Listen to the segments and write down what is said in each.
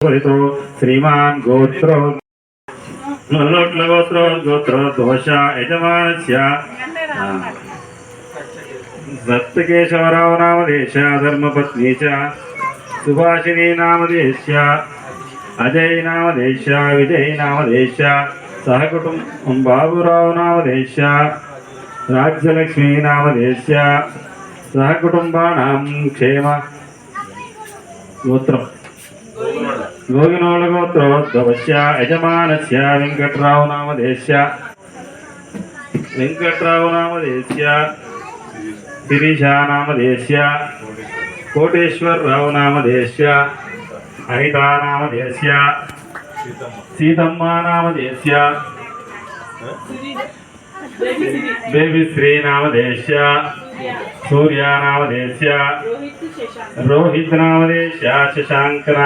స్ఫురితో శ్రీమాన్ గోత్రో మల్లోట్ల గోత్రో గోత్రో దోష యజమానస్య. దత్తకేశవరావు నామదేశ ధర్మపత్ని చ సుభాషిణీ నామదేశ్య అజయ్ నామదేశ విజయ్ నామదేశ సహకుటుంబం బాబురావు నామదేశ రాజ్యలక్ష్మీ నామదేశ సహకుటుంబానాం క్షేమ గోత్రం గోగినోళ గోత్రోద్భవస్య యజమానస్య వెంకట్రావు నామదేశ్య వెంకట్రావు నామదేశ్య శిరీషా నామదేశ్య కోటేశ్వరరావు నామదేశ్య హరితా నామదేశ్య సీతమ్మ నామదేశ్య బేబిశ్రీ నామదేశ్య సూర్య నామదేశ్య రోహిత్ నామదేశ్య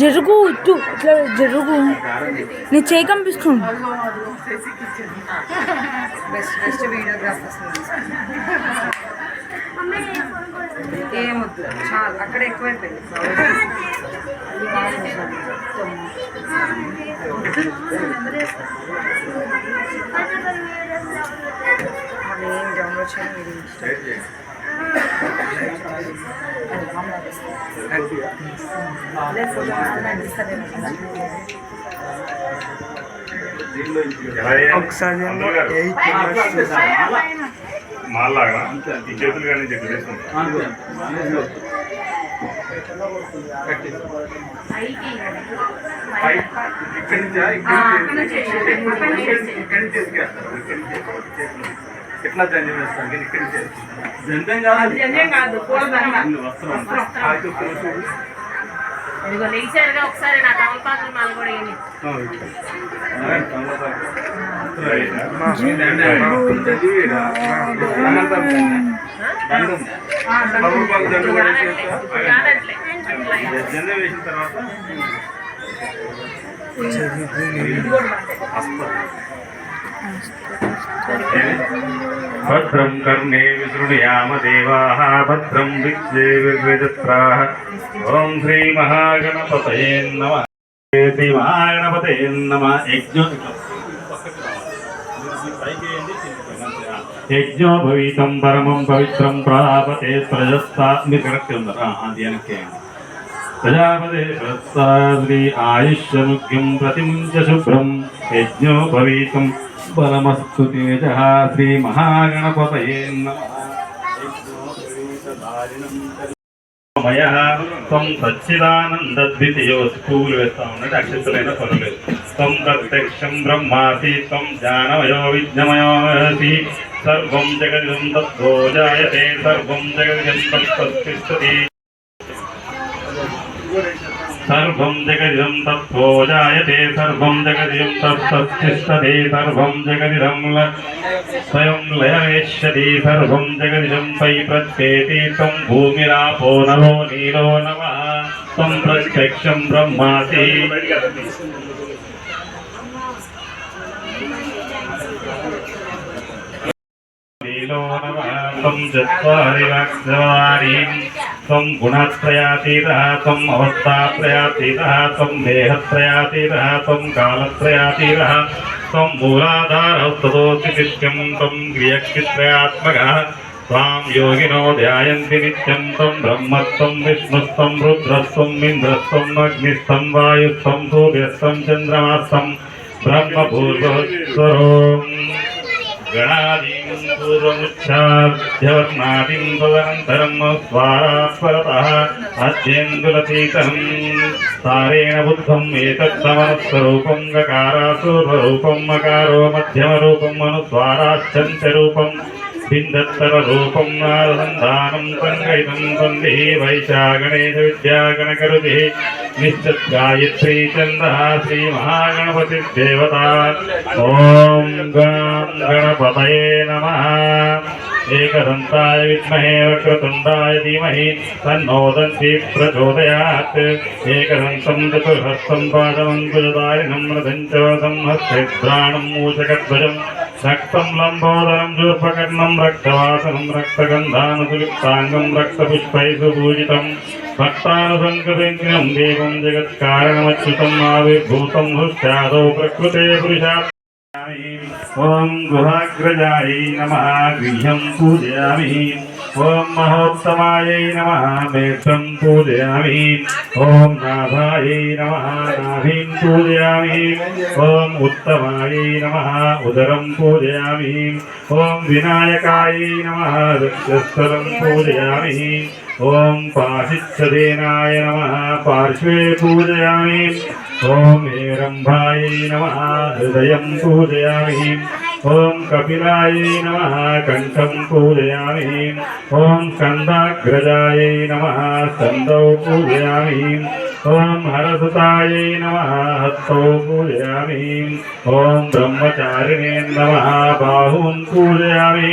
జరుగు ఇటు ఇట్లా జరుగు. నీ చేయి కనిపిస్తుంది బెస్ట్ బెస్ట్ ఏమొద్దు చాలా అక్కడ ఎక్కువైపోయింది ఏం డౌన్లోడ్ చేయాలి మీరు ఇష్టం. అదే ఫోటో వస్తుందని ఇస్తారేమో కదా. ఒకసారి ఏమో ఎయిట్ మెంబర్స్ చూసాను మాలాగా ఈ చేతులు కానీ చెక్ చేసుకుంటాం ఇక్కడి నుంచా? ఇక్కడి నుంచి ఇక్కడి నుంచి ఇక్కడి నుంచి తీసుకెళ్తారు. ఇక్కడి నుంచి ఎట్లా జంజం వేస్తాం కానీ ఇక్కడి నుంచి జంజం కాదు. ఆకు పురుషుడు. ఇదిగో లేచారుగా ఒకసారి నా తమలపాకులు మాల కూడా జెండా వేసిన తర్వాత భద్రం కర్ణే విశృణుయామ దేవాः. భద్రం విద్యేవిర్వేదత్రాः ఓం శ్రీ మహాగణపతయే నమ. శ్రీ మహాగణపతయే నమ. యజ్ఞో యజ్ఞో భవితం పరమం పవిత్రం ప్రాపతే ప్రజస్తా కరెక్ట్ ఉందా? అది వెనక్కి ప్రస్తాద్రి ఆయుష్యముఖ్యం ప్రతిముంచ శుభ్రం యజ్ఞో భవితం బలమస్తు తేజ శ్రీ మహాగణపతయే మయ త్వం సచ్చిదానందద్వితీయో పూలు వేస్తా ఉన్నట్టు అక్షంతులైన పర్వాలేదు త్వం ప్రత్యక్షం బ్రహ్మాసి త్వం జ్ఞానమయో విజ్ఞమయోసి సర్వం జగదిదం తత్తో జాయతే సర్వం జగదిదం తత్తిష్టతి సర్వం జగదిదం తత్తో జాయతే సర్వం జగదిదం తత్తిష్టతి సర్వం జగదిదం ల- స్వయం లయవేష్యతి సర్వం జగదిదం పై ప్రత్యేతి త్వం భూమిరాపో నలో నీలో నవ త్వం ప్రత్యక్షం బ్రహ్మాసి. నీలో నవ త్వం त्वं गुणत्रयातीतः त्वम् अवस्थात्रयातीतः त्वं देहत्रयातीतः त्वं कालत्रयातीतः त्वं मूलाधारस्ततोऽसि त्वं क्रियक्षित्रयात्मकः त्वां योगिनो ध्यायन्ति नित्यं त्वं ब्रह्मत्वं विष्णुस्त्वं रुद्रस्त्वम् इन्द्रस्त्वम् वायुस्त्वं सूर्यस्त्वं పూర్వముచ్చాభ్యవర్ణాటిం భవనంతరం స్వారాత్పరతః అధ్యేందులచీతనం తారేణ బుద్ధం ఏతత్తమనుస్వరూపం గకారాసూర్వరూపం మకారో మధ్యమరూపం మనుస్వారాశ్చంత్యరూపం సిద్ధత్తర రూపం నారదంధానం సంగైతం సంధి వైశా గణేశ విద్యాగణకరుతి నిశ్చత్ గాయత్రీ చంద్ర శ్రీ మహాగణపతి దేవత ఓం గణపతయే నమ ഏകദന്തായ വിദ്മഹേ വക്രതുണ്ടായ ധീമഹി തന്നോ ദന്തി പ്രചോദയാത് ഏകദന്തം ചതുർഹസ്തം പാദമങ്കുജതാരിണം മൃതഞ്ചോദം ഹസ്തേദ്രാണം മൂഷകധ്വജം രക്തം ലംബോദരം ചൂർപ്പകർണം രക്തവാസനം രക്തഗന്ധാനുസുലിപ്താംഗം രക്തപുഷ്പൈസു പൂജിതം. ഭക്താനുസംഗതജ്ഞം ദേവം ജഗത്കാരണമച്യുതം ആവിർഭൂതം ഹൃഷ്ടാദോ പ്രകൃതേ പുരുഷാ ఓం గుహాగ్రజాయ నమ గృహ్యం పూజయామి. ఓం మహోత్తమాయ నమ మేత్రం పూజయామి. ఓం నాభాయ నమ నాభీం పూజయామి. ఓం ఉత్తమాయ నమ ఉదరం పూజయామి. ఓం వినాయకాయ నమ వృక్షస్థలం పూజయామి. ॐ पाशिच्छदेनाय नमः। पार्श्वे पूजयामि। ॐ हेरम्भायै नमः। हृदयं पूजयामि। ॐ कपिलायै नमः। कण्ठं पूजयामि। ॐ स्कन्दाग्रजायै नमः। स्कन्दौ पूजयामि। ॐ हरसुतायै नमः। हस्तौ पूजयामि। ॐ ब्रह्मचारिणे नमः। बाहून् पूजयामि।